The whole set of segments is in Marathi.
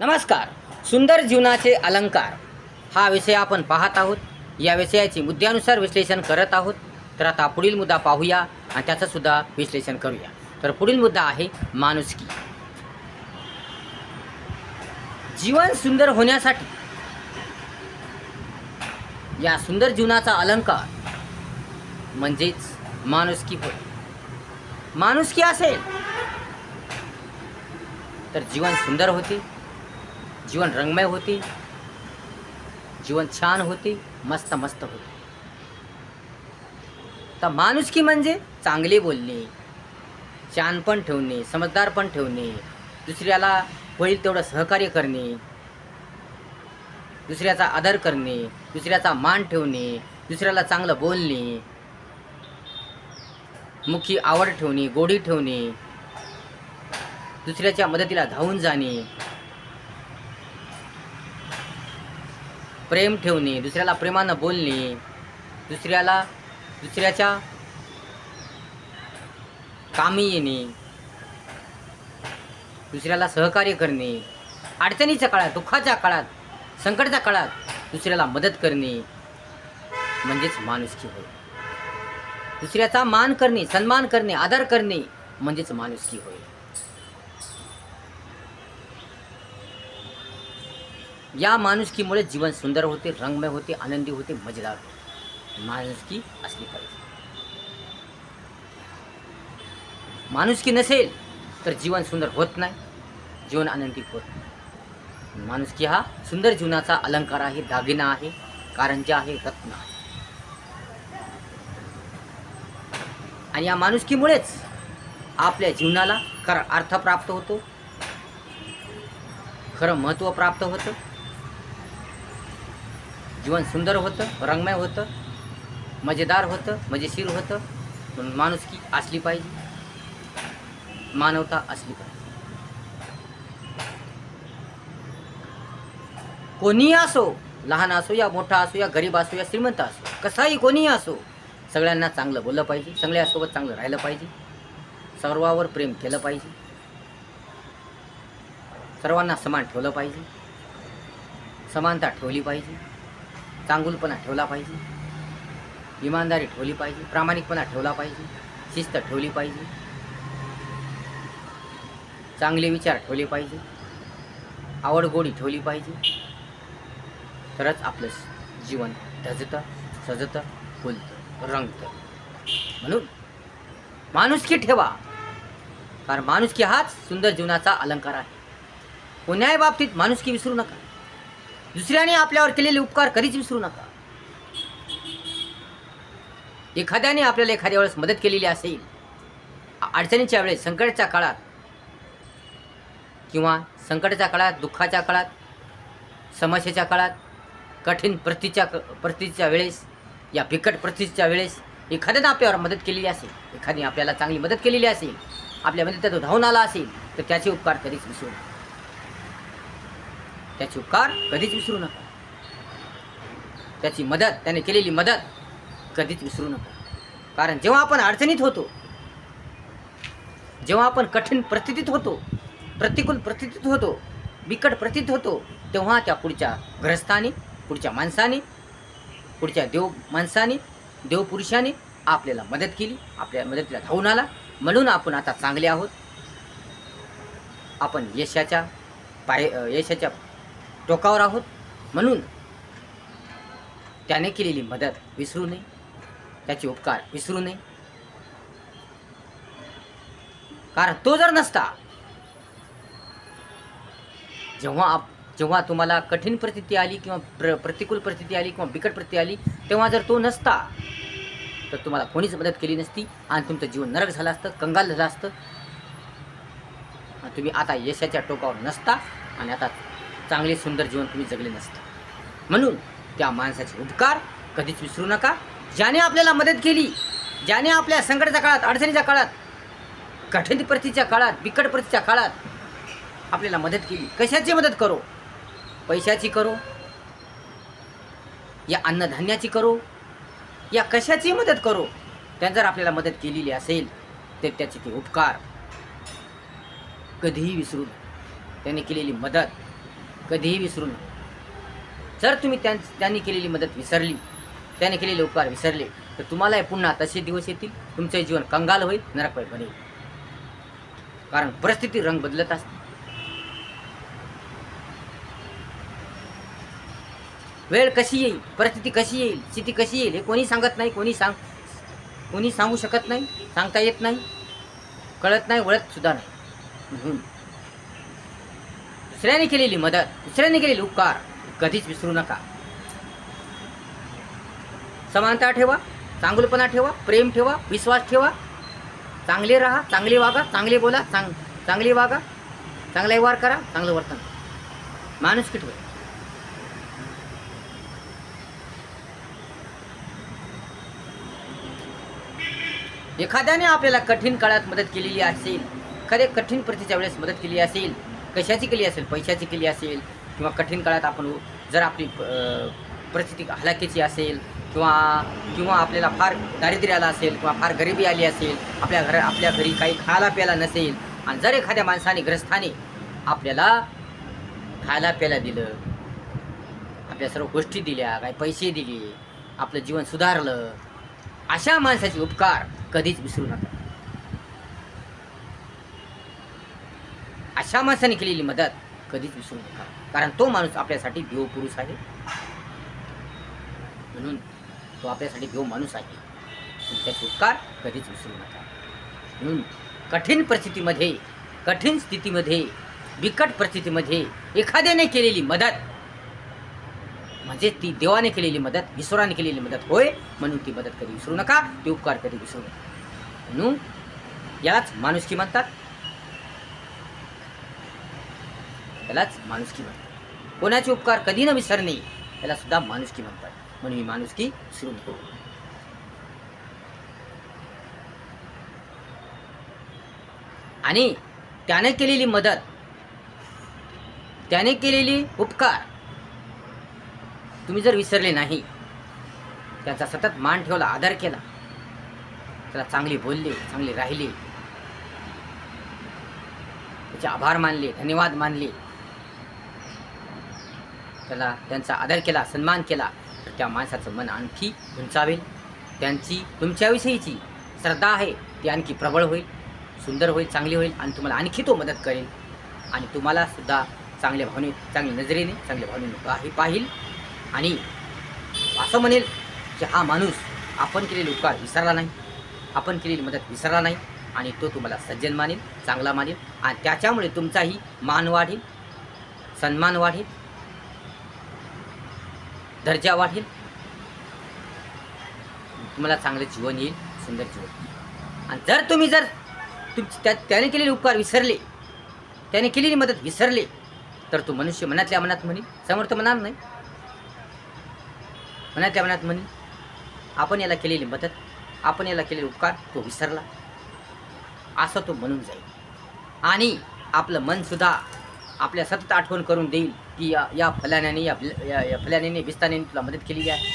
नमस्कार. सुंदर जीवनाचे अलंकार. हा विषय आपण पाहत आहोत. या विषयाचे मुद्द्यानुसार विश्लेषण करत आहोत. तर आता पुढील मुद्दा पाहूया आणि त्याचंसुद्धा विश्लेषण करूया. तर पुढील मुद्दा आहे माणुसकी. जीवन सुंदर होण्यासाठी या सुंदर जीवनाचा अलंकार म्हणजेच माणुसकी होय. माणुसकी असेल तर जीवन सुंदर होते. जीवन रंगमय होते जीवन छान होते मस्त मस्त होते. तर माणुसकी म्हणजे चांगले बोलणे शानपण ठेवणे समजदारपण ठेवणे दुसऱ्याला होईल तेवढं सहकार्य करणे दुसऱ्याचा आदर करणे दुसऱ्याचा मान ठेवणे दुसऱ्याला चांगलं बोलणे मुखी आवड ठेवणे गोडी ठेवणे दुसऱ्याच्या मदतीला धावून जाणे प्रेम ठेवणे दुसऱ्याला प्रेमानं बोलणे दुसऱ्याला दुसऱ्याच्या कामी येणे दुसऱ्याला सहकार्य करणे अडचणीच्या काळात दुःखाच्या काळात संकटाच्या काळात दुसऱ्याला मदत करणे म्हणजेच माणुसकी होय. दुसऱ्याचा मान करणे सन्मान करणे आदर करणे म्हणजेच माणुसकी होय. या माणुसकीमुळे जीवन सुंदर होते रंगमय होते आनंदी होते मजेदार होते. माणुसकी असली पाहिजे. माणुसकी नसेल तर जीवन सुंदर होत नाही जीवन आनंदी होत नाही. माणुसकी हा सुंदर जीवनाचा अलंकार आहे दागिना आहे कारंजा आहे रत्न आहे. आणि या माणुसकीमुळेच आपल्या जीवनाला खरा अर्थ प्राप्त होतो खरं महत्त्व प्राप्त होतं. जीवन सुंदर होतं रंगमय होतं मजेदार होतं मजेशीर होतं. म्हणून माणुसकी असली पाहिजे. मानवता असली पाहिजे. कोणीही असो लहान असो या मोठा असो या गरीब असो या श्रीमंत असो कसाही कोणीही असो सगळ्यांना चांगलं बोललं पाहिजे सगळ्यासोबत चांगलं राहिलं पाहिजे. सर्वावर प्रेम केलं पाहिजे. सर्वांना समान ठेवलं पाहिजे. समानता ठेवली पाहिजे. चांगुलपणा ठेवला पाहिजे. इमानदारी ठेवली पाहिजे. प्रामाणिकपणा ठेवला पाहिजे. शिस्त ठेवली पाहिजे. चांगले विचार ठेवले पाहिजे. आवडगोडी ठेवली पाहिजे. तरच आपलं जीवन धजतं सजतं फुलतं रंगतं. म्हणून माणुसकी ठेवा. कारण माणुसकी हाच सुंदर जीवनाचा अलंकार आहे. कोण्याही बाबतीत माणुसकी विसरू नका. दुसऱ्याने आपल्यावर केलेले उपकार कधीच विसरू नका. एखाद्याने आपल्याला एखाद्या वेळेस मदत केलेली असेल अडचणीच्या वेळेस संकटाच्या काळात किंवा संकटाच्या काळात दुःखाच्या काळात समस्येच्या काळात कठीण प्रतीच्या प्रतीच्या वेळेस या बिकट प्रतीच्या वेळेस एखाद्यानं आपल्यावर मदत केलेली असेल एखादी आपल्याला चांगली मदत केलेली असेल आपल्या मदतीत तो धावून आला असेल तर त्याचे उपकार कधीच विसरू नका. त्याचे उपकार कधीच विसरू नका. त्याची मदत त्याने केलेली मदत कधीच विसरू नका. कारण जेव्हा आपण अडचणीत होतो जेव्हा आपण कठीण परिस्थितीत होतो प्रतिकूल परिस्थितीत होतो बिकट प्रतीत होतो तेव्हा त्या पुढच्या ग्रस्ताने पुढच्या माणसाने पुढच्या देव माणसाने देवपुरुषाने आपल्याला मदत केली आपल्या मदतीला धावून आला. म्हणून आपण आता चांगले आहोत. आपण यशाच्या पाय यशाच्या टोकावर आहोत म्हणून त्याने केलेली मदत विसरू नये. त्याचे उपकार विसरू नये. कारण तो जर नसता जेव्हा आप जेव्हा तुम्हाला कठीण परिस्थिती आली किंवा प्र प्रतिकूल परिस्थिती आली किंवा बिकट परिस्थिती आली तेव्हा जर तो नसता तर तुम्हाला कोणीच मदत केली नसती आणि तुमचं जीवन नरक झालं असतं कंगाल झालं असतं. तुम्ही आता यशाच्या टोकावर नसता आणि आता चांगले सुंदर जीवन तुम्ही जगले नसतं. म्हणून त्या माणसाचे उपकार कधीच विसरू नका. ज्याने आपल्याला मदत केली ज्याने आपल्या संकटाच्या काळात अडचणीच्या काळात कठीण परिस्थितीच्या काळात बिकट परिस्थितीच्या काळात आपल्याला मदत केली कशाची मदत करो? पैशाची करो? या अन्नधान्याची करो? या कशाची मदत करो? त्यानं जर आपल्याला मदत केलेली असेल तर त्याचे ते उपकार कधीही विसरू त्याने केलेली मदत कधीही विसरू नका. जर तुम्ही त्यां त्यांनी केलेली मदत विसरली त्याने केलेले उपकार विसरले तर तुम्हाला पुन्हा तसे दिवस येतील तुमचे जीवन कंगाल होईल नरकमय बनेल. कारण परिस्थिती रंग बदलत असते. वेळ कशी येईल परिस्थिती कशी येईल स्थिती कशी येईल हे कोणी सांगत नाही कोणी सांग कोणी सांगू शकत नाही सांगता येत नाही कळत नाही वळत सुद्धा नाही. म्हणून दुसऱ्याने केलेली मदत दुसऱ्याने केलेली उपकार कधीच विसरू नका. समानता ठेवा चांगलपणा ठेवा प्रेम ठेवा विश्वास ठेवा. चांगले राहा चांगले वागा चांगले बोला चांग चांगले वागा चांगला व्यवहार करा चांगलं वर्तन. माणूस ठेवा एखाद्याने आपल्याला कठीण काळात मदत केलेली असेल एखाद्या कठीण प्रतीच्या वेळेस मदत केली असेल कशाची केली असेल पैशाची केली असेल किंवा कठीण काळात आपण जर आपली परिस्थिती हलाखीची असेल किंवा किंवा आपल्याला फार दारिद्र्य आलं असेल किंवा फार गरिबी आली असेल आपल्या घर आपल्या घरी काही खायला प्यायला नसेल आणि जर एखाद्या माणसाने ग्रस्थाने आपल्याला खायला प्यायला दिलं आपल्या सर्व गोष्टी दिल्या काही पैसे दिले आपलं जीवन सुधारलं अशा माणसाचे उपकार कधीच विसरू नका. अशा माणसाने केलेली मदत कधीच विसरू नका. कारण तो माणूस आपल्यासाठी देवपुरुष आहे. म्हणून तो आपल्यासाठी देव माणूस आहे. म्हणून त्याचे उपकार कधीच विसरू नका. म्हणून कठीण परिस्थितीमध्ये कठीण स्थितीमध्ये बिकट परिस्थितीमध्ये एखाद्याने केलेली मदत म्हणजे ती देवाने केलेली मदत ईश्वराने केलेली मदत होय म्हणून ती मदत कधी विसरू नका ते उपकार कधी विसरू नका. म्हणून यालाच माणुसकी म्हणतात. त्यालाच माणुसकी म्हणतात. कोणाचे उपकार कधी न विसरणे त्याला सुद्धा माणुसकी म्हणतात. म्हणून ही माणुसकी सुरू नको आणि त्याने केलेली मदत त्याने केलेली उपकार तुम्ही जर विसरले नाही त्याचा सतत मान ठेवला आदर केला त्याला चांगली बोलले चांगले राहिले त्याचे आभार मानले धन्यवाद मानले त्याला त्यांचा आदर केला सन्मान केला तर त्या माणसाचं मन आणखी उंचावेल. त्यांची तुमच्याविषयीची श्रद्धा आहे ती आणखी प्रबळ होईल सुंदर होईल चांगली होईल आणि तुम्हाला आणखी तो मदत करेल. आणि तुम्हाला सुद्धा चांगल्या भावने चांगल्या नजरेने चांगल्या भावनेने पाही पाहिल. आणि असं म्हणेल की हा माणूस आपण केलेले उपकार विसरला नाही. आपण केलेली मदत विसरला नाही. आणि तो तुम्हाला सज्जन मानेल चांगला मानेल. आणि त्याच्यामुळे तुमचाही मान वाढेल सन्मान वाढेल. दर्जा वाढेल. तुम्हाला चांगलं जीवन येईल सुंदर जीवन आणि जर तुम्ही जर तुम त्या त्याने केलेले उपकार विसरले त्याने केलेली मदत विसरले तर तो मनुष्य मनातल्या मनात म्हणी समर्थ म्हणार नाही. मनातल्या मनात म्हणे आपण याला केलेली मदत आपण याला केलेले उपकार तो विसरला. असं तो म्हणून जाईल. आणि आपलं मनसुद्धा आपल्या सतत आठवण करून देईल. की या या फलाण्याने या या फलाण्याने बिस्ताने तुला मदत केलेली आहे.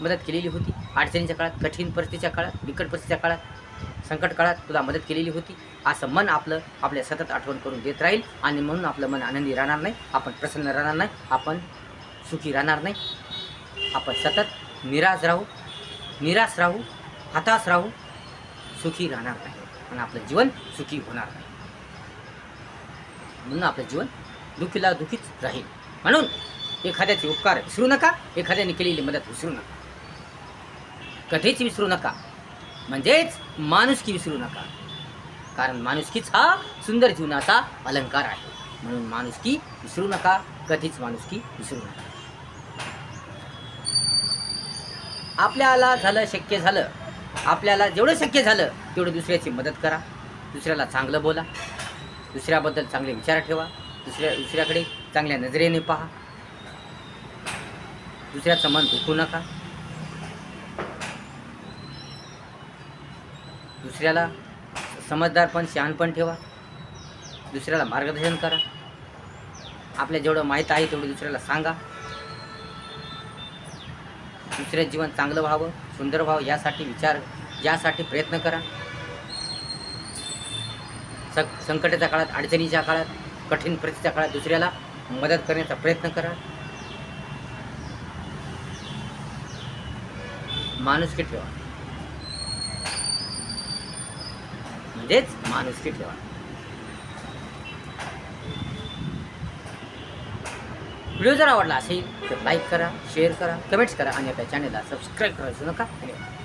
मदत केलेली होती. अडचणीच्या काळात कठीण परिस्थितीच्या काळात बिकट परिस्थितीच्या काळात संकट काळात तुला मदत केलेली होती. असं मन आपलं आपल्या सतत आठवण करून देत राहील आणि म्हणून आपलं मन आनंदी राहणार नाही. आपण प्रसन्न राहणार नाही. आपण सुखी राहणार नाही. आपण सतत निराश राहू निराश राहू हताश राहू सुखी राहणार नाही. आणि आपलं जीवन सुखी होणार नाही. म्हणून आपलं जीवन दुखीला दुखीच राहील म्हणून एखाद्याचे उपकार विसरू नका एखाद्याने केलेली मदत विसरू नका. कधीच विसरू नका. म्हणजेच माणुसकी विसरू नका. कारण माणुसकीच हा सुंदर जीवनाचा अलंकार आहे. म्हणून माणुसकी विसरू नका कधीच माणुसकी विसरू नका. आपल्याला झालं शक्य झालं. आपल्याला जेवढं शक्य झालं तेवढं दुसऱ्याची मदत करा. दुसऱ्याला चांगलं बोला. दुसऱ्याबद्दल चांगले विचार ठेवा. दुसऱ्या दुसऱ्याकडे चांगल्या नजरेने पहा. दुसऱ्याचं मन दुखू नका. दुसऱ्याला समजदारपण शहाणपण ठेवा. दुसऱ्याला मार्गदर्शन करा. आपल्या जेवढं माहीत आहे तेवढं दुसऱ्याला सांगा. दुसऱ्याचं जीवन चांगलं व्हावं सुंदर व्हावं यासाठी विचार यासाठी प्रयत्न करा. सं संकटाच्या काळात अडचणीच्या काळात कठीण परिस्थितीच्या काळात दुसऱ्याला मदत करण्याचा प्रयत्न करा. माणुसकी ठेवा. म्हणजेच माणुसकी ठेवा. व्हिडिओ जर आवडला असेल तर लाईक करा शेअर करा कमेंट्स करा आणि आपल्या चॅनलला सबस्क्राईब करायचं नका. धन्यवाद.